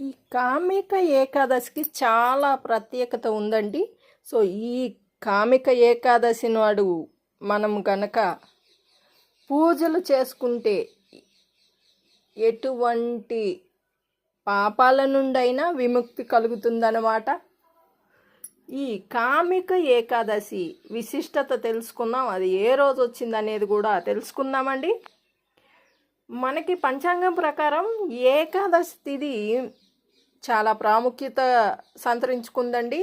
ఈ కామిక ఏకాదశికి చాలా ప్రత్యేకత ఉందండి. సో ఈ కామిక ఏకాదశి నాడు మనం గనక పూజలు చేసుకుంటే ఎటువంటి పాపాల నుండైనా విముక్తి కలుగుతుందన్నమాట. ఈ కామిక ఏకాదశి విశిష్టత తెలుసుకుందాం. అది ఏ రోజు వచ్చిందనేది కూడా తెలుసుకుందామండి. మనకి పంచాంగం ప్రకారం ఏకాదశి తిది చాలా ప్రాముఖ్యత సంతరించుకుందండి.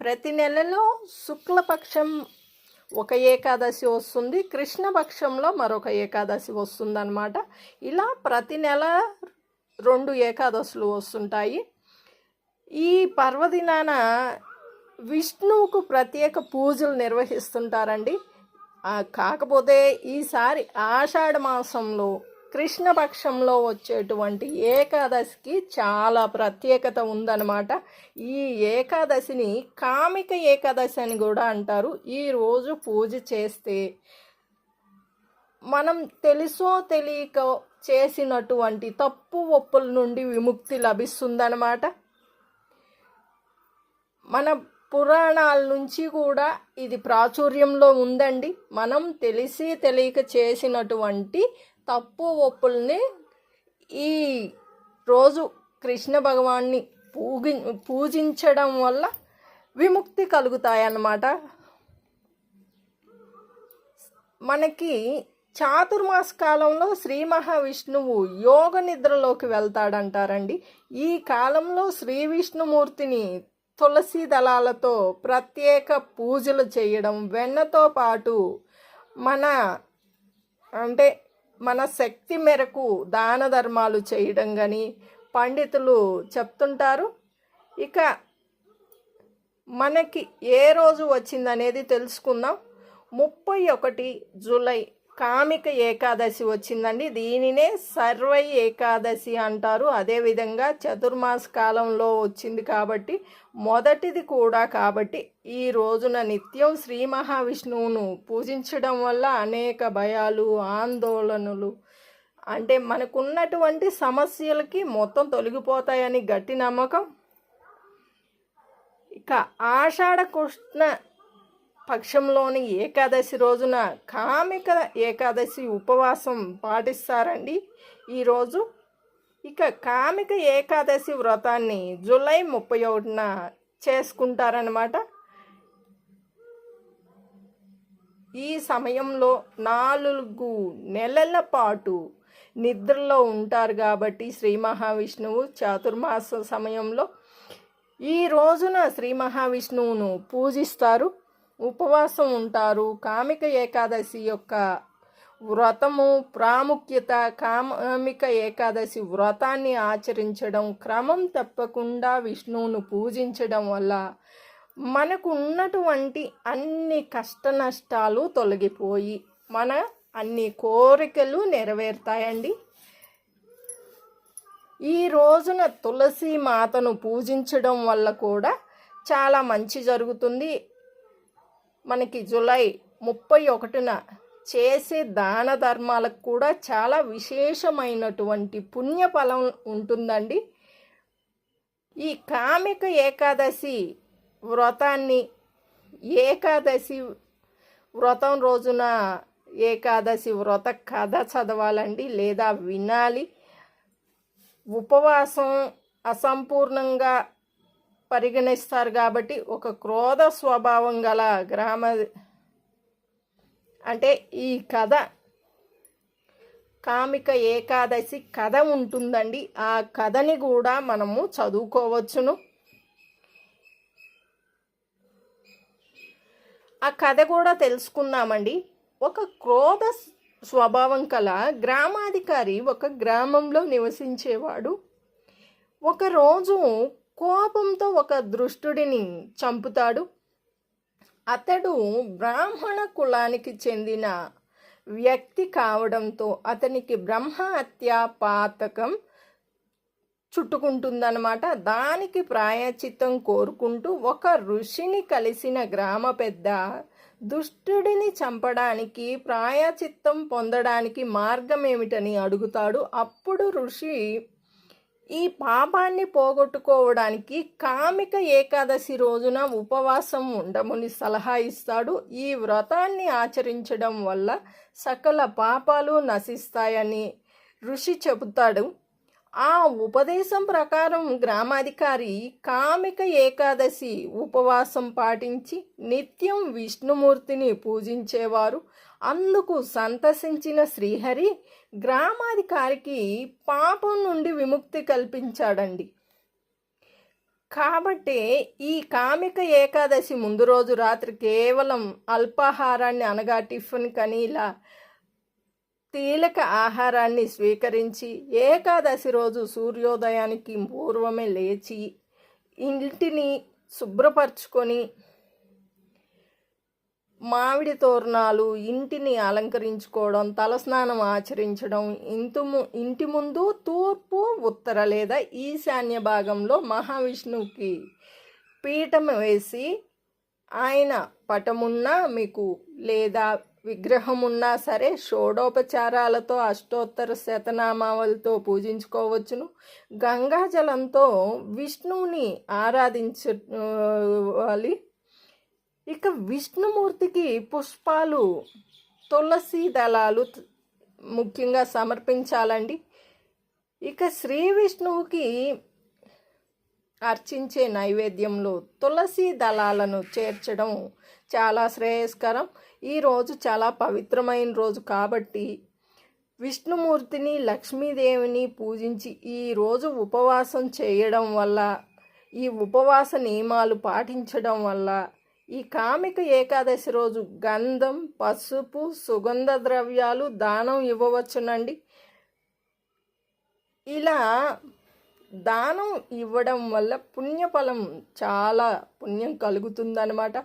ప్రతి నెలలో శుక్లపక్షం ఒక ఏకాదశి వస్తుంది కృష్ణపక్షంలో మరొక ఏకాదశి వస్తుందన్నమాట. ఇలా ప్రతి నెల రెండు ఏకాదశులు వస్తుంటాయి. ఈ పర్వదినాన విష్ణువుకు ప్రత్యేక పూజలు నిర్వహిస్తుంటారండి. కాకపోతే ఈసారి ఆషాఢ మాసంలో కృష్ణపక్షంలో వచ్చేటువంటి ఏకాదశికి చాలా ప్రత్యేకత ఉందన్నమాట. ఈ ఏకాదశిని కామిక ఏకాదశి అని కూడా అంటారు. ఈ రోజు పూజ చేస్తే మనం తెలుసో తెలియక చేసినటువంటి తప్పు ఒప్పుల నుండి విముక్తి లభిస్తుందన్నమాట. మన పురాణాల నుంచి కూడా ఇది ప్రాచుర్యంలో ఉందండి. మనం తెలిసి తెలియక చేసినటువంటి తప్పు ఒప్పుల్ని ఈ రోజు కృష్ణ భగవాన్ని పూగి పూజించడం వల్ల విముక్తి కలుగుతాయన్నమాట. మనకి చాతుర్మాస కాలంలో శ్రీ మహావిష్ణువు యోగ నిద్రలోకి వెళ్తాడంటారండి. ఈ కాలంలో శ్రీ విష్ణుమూర్తిని తులసి దళాలతో ప్రత్యేక పూజలు చేయడం వెన్నతో పాటు మన అంటే మన శక్తి మేరకు దాన ధర్మాలు చేయడం కానీ పండితులు చెప్తుంటారు. ఇక మనకి ఏ రోజు వచ్చిందనేది తెలుసుకుందాం. ముప్పై ఒకటి జూలై కామిక ఏకాదశి వచ్చిందండి. దీనినే సర్వై ఏకాదశి అంటారు. అదేవిధంగా చతుర్మాస కాలంలో వచ్చింది కాబట్టి మొదటిది కూడా కాబట్టి ఈ రోజున నిత్యం శ్రీ మహావిష్ణువును పూజించడం వల్ల అనేక భయాలు ఆందోళనలు అంటే మనకున్నటువంటి సమస్యలకి మొత్తం తొలగిపోతాయని గట్టి నమ్మకం. ఇక ఆషాఢ కృష్ణ పక్షంలోని ఏకాదశి రోజున కామిక ఏకాదశి ఉపవాసం పాటిస్తారండి. ఈరోజు ఇక కామిక ఏకాదశి వ్రతాన్ని జూలై ముప్పై ఒకటిన చేసుకుంటారనమాట ఈ సమయంలో నాలుగు నెలల పాటు నిద్రలో ఉంటారు కాబట్టి శ్రీ మహావిష్ణువు చాతుర్మాస సమయంలో ఈ రోజున శ్రీ మహావిష్ణువును పూజిస్తారు. ఉపవాసం ఉంటారు కామిక ఏకాదశి యొక్క వ్రతము ప్రాముఖ్యత కామిక ఏకాదశి వ్రతాన్ని ఆచరించడం క్రమం తప్పకుండా విష్ణువును పూజించడం వల్ల మనకు ఉన్నటువంటి అన్ని కష్ట నష్టాలు తొలగిపోయి మన అన్ని కోరికలు నెరవేరుతాయండి. ఈ రోజున తులసి మాతను పూజించడం వల్ల కూడా చాలా మంచి జరుగుతుంది. మనకి జూలై ముప్పై ఒకటిన చేసే దాన ధర్మాలకు కూడా చాలా విశేషమైనటువంటి పుణ్యఫలం ఉంటుందండి. ఈ కామిక ఏకాదశి వ్రతాన్ని ఏకాదశి వ్రతం రోజున ఏకాదశి వ్రత కథ చదవాలండి లేదా వినాలి. ఉపవాసం అసంపూర్ణంగా పరిగణిస్తారు కాబట్టి ఒక క్రోధ స్వభావం గల గ్రామ అంటే ఈ కథ కామిక ఏకాదశి కథ ఉంటుందండి. ఆ కథని కూడా మనము చదువుకోవచ్చును. ఆ కథ కూడా తెలుసుకుందామండి. ఒక క్రోధ స్వభావం కల గ్రామాధికారి ఒక గ్రామంలో నివసించేవాడు. ఒకరోజు కోపంతో ఒక దృష్టుడిని చంపుతాడు. అతడు బ్రాహ్మణ కులానికి చెందిన వ్యక్తి కావడంతో అతనికి బ్రహ్మ హత్య పాతకం చుట్టుకుంటుందన్నమాట. దానికి ప్రాయచిత్తం కోరుకుంటూ ఒక ఋషిని కలిసిన గ్రామ పెద్ద దుష్టుడిని చంపడానికి ప్రాయచిత్తం పొందడానికి మార్గం ఏమిటని అడుగుతాడు. అప్పుడు ఋషి ఈ పాపాన్ని పోగొట్టుకోవడానికి కామిక ఏకాదశి రోజున ఉపవాసం ఉండమని సలహా ఇస్తాడు. ఈ వ్రతాన్ని ఆచరించడం వల్ల సకల పాపాలు నశిస్తాయని ఋషి చెబుతాడు. ఆ ఉపదేశం ప్రకారం గ్రామాధికారి కామిక ఏకాదశి ఉపవాసం పాటించి నిత్యం విష్ణుమూర్తిని పూజించేవారు. అందుకు సంతసించిన శ్రీహరి గ్రామాధికారికి పాపం నుండి విముక్తి కల్పించాడండి. కాబట్టి ఈ కామిక ఏకాదశి ముందు రోజు రాత్రి కేవలం అల్పాహారాన్ని అనగా టిఫిన్ కని ఇలా తీలక ఆహారాన్ని స్వీకరించి ఏకాదశి రోజు సూర్యోదయానికి పూర్వమే లేచి ఇంటిని శుభ్రపరచుకొని మామిడి తోరణాలు ఇంటిని అలంకరించుకోవడం తలస్నానం ఆచరించడం ఇంటి ము ఇంటి ముందు తూర్పు ఉత్తర లేదా ఈశాన్య భాగంలో మహావిష్ణువుకి పీఠం వేసి ఆయన పటమున్నా మీకు లేదా విగ్రహం ఉన్నా సరే షోడోపచారాలతో అష్టోత్తర శతనామావలతో పూజించుకోవచ్చును. గంగాజలంతో విష్ణువుని ఆరాధించాలి ఇక విష్ణుమూర్తికి పుష్పాలు తులసి దళాలు ముఖ్యంగా సమర్పించాలండి. ఇక శ్రీ విష్ణువుకి అర్చించే నైవేద్యంలో తులసి దళాలను చేర్చడం చాలా శ్రేయస్కరం. ఈరోజు చాలా పవిత్రమైన రోజు కాబట్టి విష్ణుమూర్తిని లక్ష్మీదేవిని పూజించి ఈరోజు ఉపవాసం చేయడం వల్ల ఈ ఉపవాస నియమాలు పాటించడం వల్ల ఈ కామిక ఏకాదశి రోజు గంధం పసుపు సుగంధ ద్రవ్యాలు దానం ఇవ్వవచ్చునండి. ఇలా దానం ఇవ్వడం వల్ల పుణ్యఫలం చాలా పుణ్యం కలుగుతుందన్నమాట.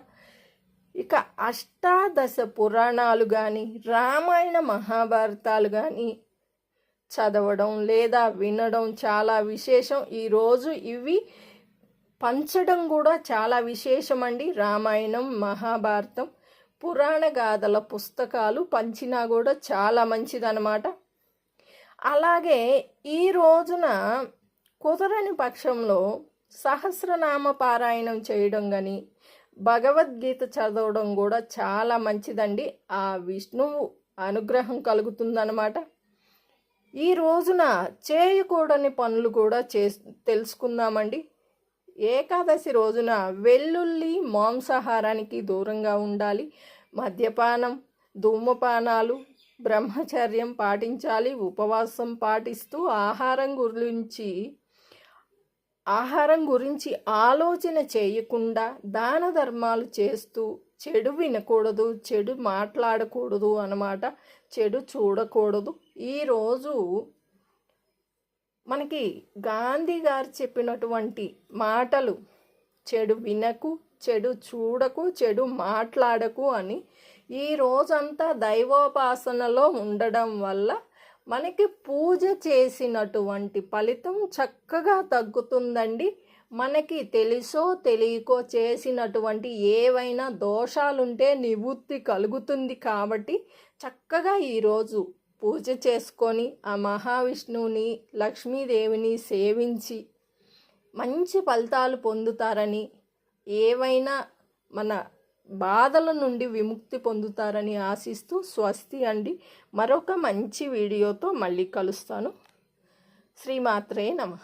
ఇక అష్టాదశ పురాణాలు కానీ రామాయణ మహాభారతాలు కానీ చదవడం లేదా వినడం చాలా విశేషం. ఈరోజు ఇవి పంచడం కూడా చాలా విశేషమండి. రామాయణం మహాభారతం పురాణ గాథల పుస్తకాలు పంచినా కూడా చాలా మంచిదన్నమాట. అలాగే ఈ రోజున కుదరని పక్షంలో సహస్రనామ పారాయణం చేయడం కానీ భగవద్గీత చదవడం కూడా చాలా మంచిదండి. ఆ విష్ణువు అనుగ్రహం కలుగుతుందన్నమాట. ఈ రోజున చేయకూడని పనులు కూడా చే తెలుసుకుందామండి. ఏకాదశి రోజున వెల్లుల్లి మాంసాహారానికి దూరంగా ఉండాలి. మద్యపానం ధూమపానాలు బ్రహ్మచర్యం పాటించాలి. ఉపవాసం పాటిస్తూ ఆహారం గురించి ఆహారం గురించి ఆలోచన చేయకుండా దాన ధర్మాలు చేస్తూ చెడు వినకూడదు చెడు మాట్లాడకూడదు అన్నమాట. చెడు చూడకూడదు. ఈరోజు మనకి గాంధీ గారు చెప్పినటువంటి మాటలు చెడు వినకు చెడు చూడకు చెడు మాట్లాడకు అని ఈ రోజంతా దైవోపాసనలో ఉండడం వల్ల మనకి పూజ చేసినటువంటి ఫలితం చక్కగా తగ్గుతుందండి. మనకి తెలుసో తెలియకో చేసినటువంటి ఏవైనా దోషాలుంటే నివృత్తి కలుగుతుంది కాబట్టి చక్కగా ఈరోజు పూజ చేసుకొని ఆ మహావిష్ణువుని లక్ష్మీదేవిని సేవించి మంచి ఫలితాలు పొందుతారని ఏవైనా మన బాధల నుండి విముక్తి పొందుతారని ఆశిస్తూ స్వస్తి అండి. మరొక మంచి వీడియోతో మళ్ళీ కలుస్తాను. శ్రీమాత్రే నమ.